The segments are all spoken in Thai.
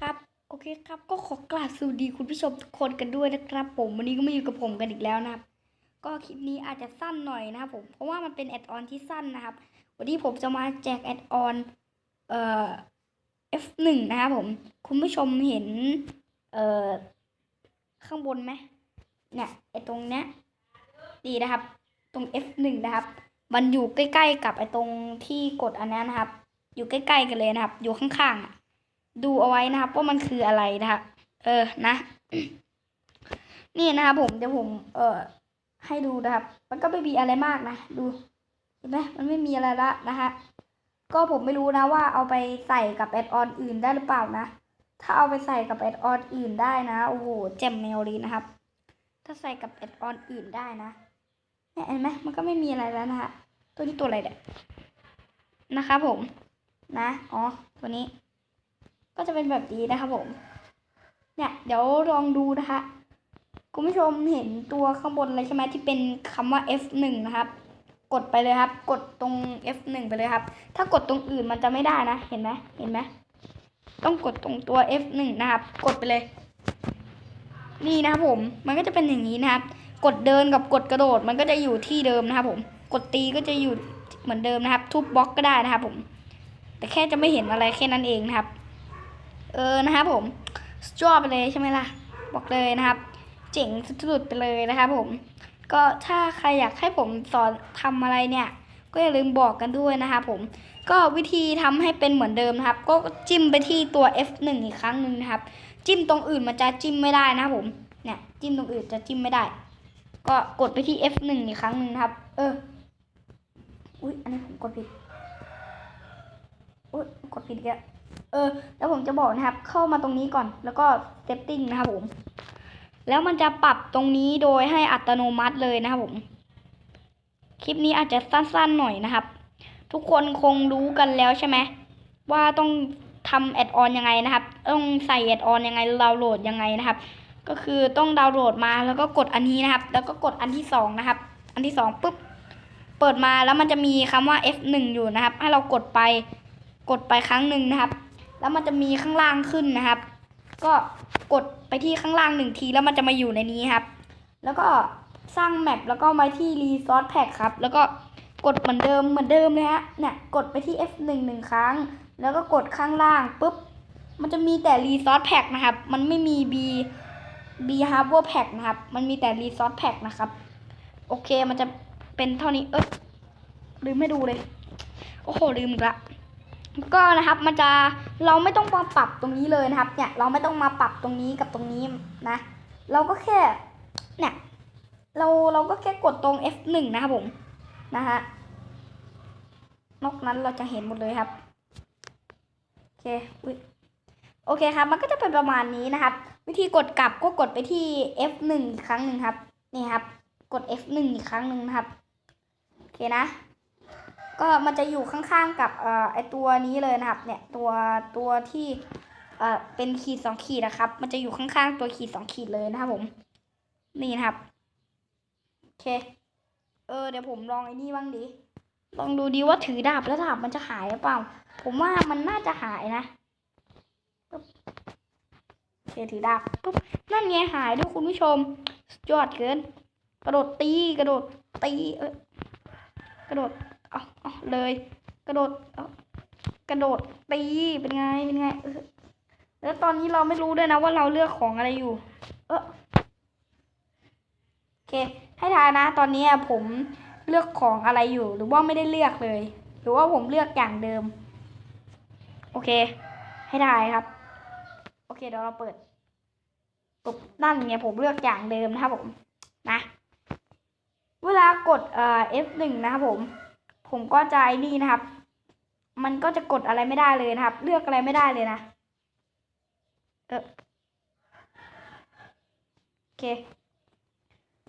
ครับโอเคครับก็ขอกราบสวัสดีคุณผู้ชมทุกคนกันด้วยนะครับ ผมวันนี้ก็มาอยู่กับผมกันอีกแล้วนะครับ ก็คลิปนี้อาจจะสั้นหน่อยนะครับผมเพราะว่ามันเป็นแอดออนที่สั้นนะครับ วันนี้ผมจะมาแจกแอดออนเอ่อ F1 นะครับผมคุณผู้ชมเห็นเอ่อข้างบนไหมเนี่ยไอตรงเนี้ยดีนะครับ ตรง F1 นะครับ มันอยู่ใกล้ๆกับไอตรงที่กดอันนั้นนะครับ อยู่ใกล้ๆกันเลยนะครับ อยู่ข้างๆอะ ดูเอาไว้นะครับว่ามันคืออะไรนะครับเออนะ นี่นะครับผมเดี๋ยวผม เออให้ดูนะครับ มันก็ไม่มีอะไรมากนะ ดูเห็นไหมมันไม่มีอะไรละนะฮะก็ผมไม่รู้นะว่าเอาไปใส่กับแอดออนอื่นได้หรือเปล่านะ ถ้าเอาไปใส่กับแอดออนอื่นได้นะ โอ้โหแจ่มแนวเลยนะครับ ถ้าใส่กับแอดออนอื่นได้นะเนี่ยเห็นไหมมันก็ไม่มีอะไรแล้วนะฮะ ตัวนี้ตัวอะไรเนี่ย นะครับผม นะ อ๋อ ตัวนี้ ก็จะเป็นแบบนี้นะครับผม เนี่ยเดี๋ยวลองดูนะคะ คุณผู้ชมเห็นตัวข้างบนอะไรใช่ไหมที่เป็นคำว่า F1 นะครับ กดไปเลยครับ กดตรง F1 ไปเลยครับ ถ้ากดตรงอื่นมันจะไม่ได้นะ เห็นไหมเห็นไหมต้องกดตรงตัว F1 นะครับ กดไปเลย นี่นะครับผม มันก็จะเป็นอย่างนี้นะครับ กดเดินกับกดกระโดดมันก็จะอยู่ที่เดิมนะครับผม กดตีก็จะอยู่เหมือนเดิมนะครับ ทุบบล็อกก็ได้นะครับผม แต่แค่จะไม่เห็นอะไรแค่นั้นเองนะครับ เออนะครับผมสุดยอดไปเลยใช่ไหมล่ะ บอกเลยนะครับ เจ๋งสุดๆไปเลยนะครับผม ก็ถ้าใครอยากให้ผมสอนทำอะไรเนี่ย ก็อย่าลืมบอกกันด้วยนะครับผม ก็วิธีทำให้เป็นเหมือนเดิมนะครับ ก็จิ้มไปที่ตัว F1 อีกครั้งหนึ่งนะครับ จิ้มตรงอื่นมันจะจิ้มไม่ได้นะครับผมเนี่ยจิ้มตรงอื่นจะจิ้มไม่ได้ ก็กดไปที่ F1 อีกครั้งหนึ่งนะครับ เอออุ๊ยอันนี้ผมกดผิดอุ๊ยกดผิดอีกแล้ว เออ แล้วผมจะบอกนะครับ เข้ามาตรงนี้ก่อน แล้วก็ setting นะครับผม แล้วมันจะปรับตรงนี้โดยให้อัตโนมัติเลยนะครับผม คลิปนี้อาจจะสั้นๆหน่อยนะครับ ทุกคนคงรู้กันแล้วใช่ไหม ว่าต้องทำแอดออนยังไงนะครับ ต้องใส่แอดออนยังไงดาวน์โหลดยังไงนะครับ ก็คือต้องดาวน์โหลดมาแล้วก็กดอันนี้นะครับ แล้วก็กดอันที่สองนะครับ อันที่สองปุ๊บ เปิดมาแล้วมันจะมีคำว่า F1 อยู่นะครับ ให้เรากดไป กดไปครั้งหนึ่งนะครับ แล้วมันจะมีข้างล่างขึ้นนะครับ ก็กดไปที่ข้างล่างหนึ่งทีแล้วมันจะมาอยู่ในนี้ครับ แล้วก็สร้างแมปแล้วก็มาที่ Resource Pack ครับ แล้วก็กดเหมือนเดิมเหมือนเดิมเลยฮะเนี่ยกดไปที่ F1 หนึ่งครั้ง แล้วก็กดข้างล่างปุ๊บมันจะมีแต่ Resource Pack นะครับ มันไม่มี B B Harbor Pack นะครับ มันมีแต่ Resource Pack นะครับ โอเคมันจะเป็นเท่านี้ เอ๊ะลืมไม่ดูเลย โอ้โหลืมละ ก็นะครับมันจะเราไม่ต้องมาปรับตรงนี้เลยนะครับ เนี่ยเราไม่ต้องมาปรับตรงนี้กับตรงนี้นะ เราก็แค่เนี่ยเราเราก็แค่กดตรง F1 นะครับผมนะฮะนอกนั้นเราจะเห็นหมดเลยครับโอเคอุ๊ยโอเคครับ มันก็จะเป็นประมาณนี้นะครับ วิธีกดกลับก็กดไปที่ F1 อีกครั้งหนึ่งครับ นี่ครับ กด F1 อีกครั้งหนึ่งนะครับ โอเคนะ ก็มันจะอยู่ข้างๆกับเอ่อไอตัวนี้เลยนะครับเนี่ยตัวตัวที่เอ่อเป็นขีดสองขีดนะครับ มันจะอยู่ข้างๆตัวขีดสองขีดเลยนะครับผมนี่นะครับโอเคเออเดี๋ยวผมลองไอ้นี่บ้างดิลองดูดีว่าถือดาบแล้วดาบมันจะหายหรือเปล่า ผมว่ามันน่าจะหายนะโอเคถือดาบปุ๊บนั่นไงหายด้วยคุณผู้ชมสุดยอดเกิน กระโดดตีกระโดดตีเออกระโดด เลย กระโดดกระโดดตีเป็นไงเป็นไงแล้วตอนนี้เราไม่รู้ด้วยนะว่าเราเลือกของอะไรอยู่ เออโอเค ให้ทายนะ ตอนนี้ผมเลือกของอะไรอยู่ หรือว่าไม่ได้เลือกเลย หรือว่าผมเลือกอย่างเดิม โอเค ให้ทายครับ โอเคเดี๋ยวเราเปิดปุ๊บนั่นไงผมเลือกอย่างเดิมนะครับผม นะ เวลากดเอ่อ F1 นะครับผม ผมก็จะไอ้นี่นะครับ มันก็จะกดอะไรไม่ได้เลยนะครับ เลือกอะไรไม่ได้เลยนะ เออโอเค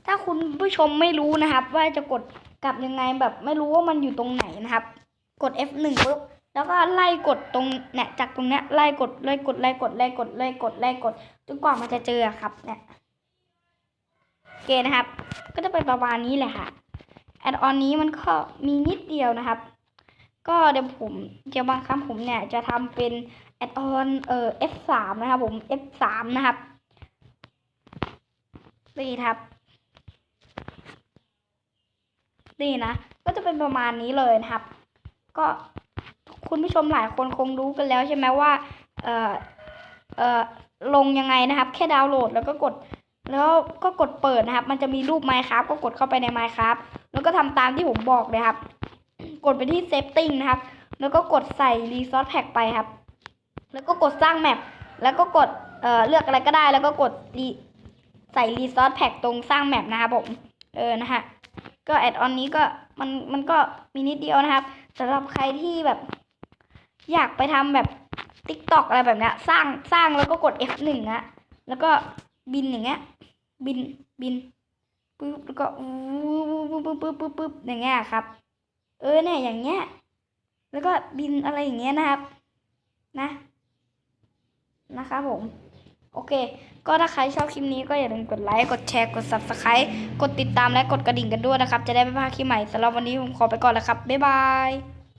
ถ้าคุณผู้ชมไม่รู้นะครับ ว่าจะกดกลับยังไงแบบไม่รู้ว่ามันอยู่ตรงไหนนะครับ กด F1 ปุ๊บแล้วก็ไล่กดตรงเนี่ยจากตรงเนี้ยไล่กดไล่กดไล่กดไล่กดไล่กดไล่กดจนกว่ามันจะเจอครับเนี่ยโอเคนะครับ ก็จะเป็นประมาณนี้แหละค่ะ แอดออนนี้มันก็มีนิดเดียวนะครับ ก็เดี๋ยวผมเดี๋ยวบางครั้งผมเนี่ยจะทำเป็นแอดออนเอ่อ F3 นะครับผม F3 นะครับนี่ครับนี่นะ ก็จะเป็นประมาณนี้เลยนะครับ ก็คุณผู้ชมหลายคนคงรู้กันแล้วใช่ไหมว่า เอ่อ เอ่อ ลงยังไงนะครับ แค่ดาวน์โหลดแล้วก็กด แล้วก็กดเปิดนะครับ มันจะมีรูป Minecraft ก็กดเข้าไปใน Minecraft แล้วก็ทำตามที่ผมบอกเลยครับ กดไปที่ Setting นะครับ แล้วก็กดใส่ Resource Pack ไปครับ แล้วก็กดสร้างแมปแล้วก็กดเอ่อเลือกอะไรก็ได้ แล้วก็กดใส่ Resource Pack ตรงสร้างแมปนะครับผมเออนะฮะก็แอดออนนี้ก็มันมันก็มีนิดเดียวนะครับสำหรับใครที่แบบ อยากไปทำแบบ t ิ k t o k อะไรแบบเนี้ยสร้างสร้างแล้วก็กด F1 นะแล้วก็ บินอย่างเงี้ย บินบินปึ๊บแล้วก็ปุ๊บปุ๊บปุ๊บปุ๊บปุ๊บอย่างเงี้ยครับ เออเนี่ยอย่างเงี้ย แล้วก็บินอะไรอย่างเงี้ยนะครับ นะ นะครับผมโอเค ก็ถ้าใครชอบคลิปนี้ก็อย่าลืมกดไลค์ กดแชร์ กด subscribe กดติดตามและกดกระดิ่งกันด้วยนะครับ จะได้ไม่พลาดคลิปใหม่สำหรับวันนี้ผมขอไปก่อนแล้วครับ บ๊ายบาย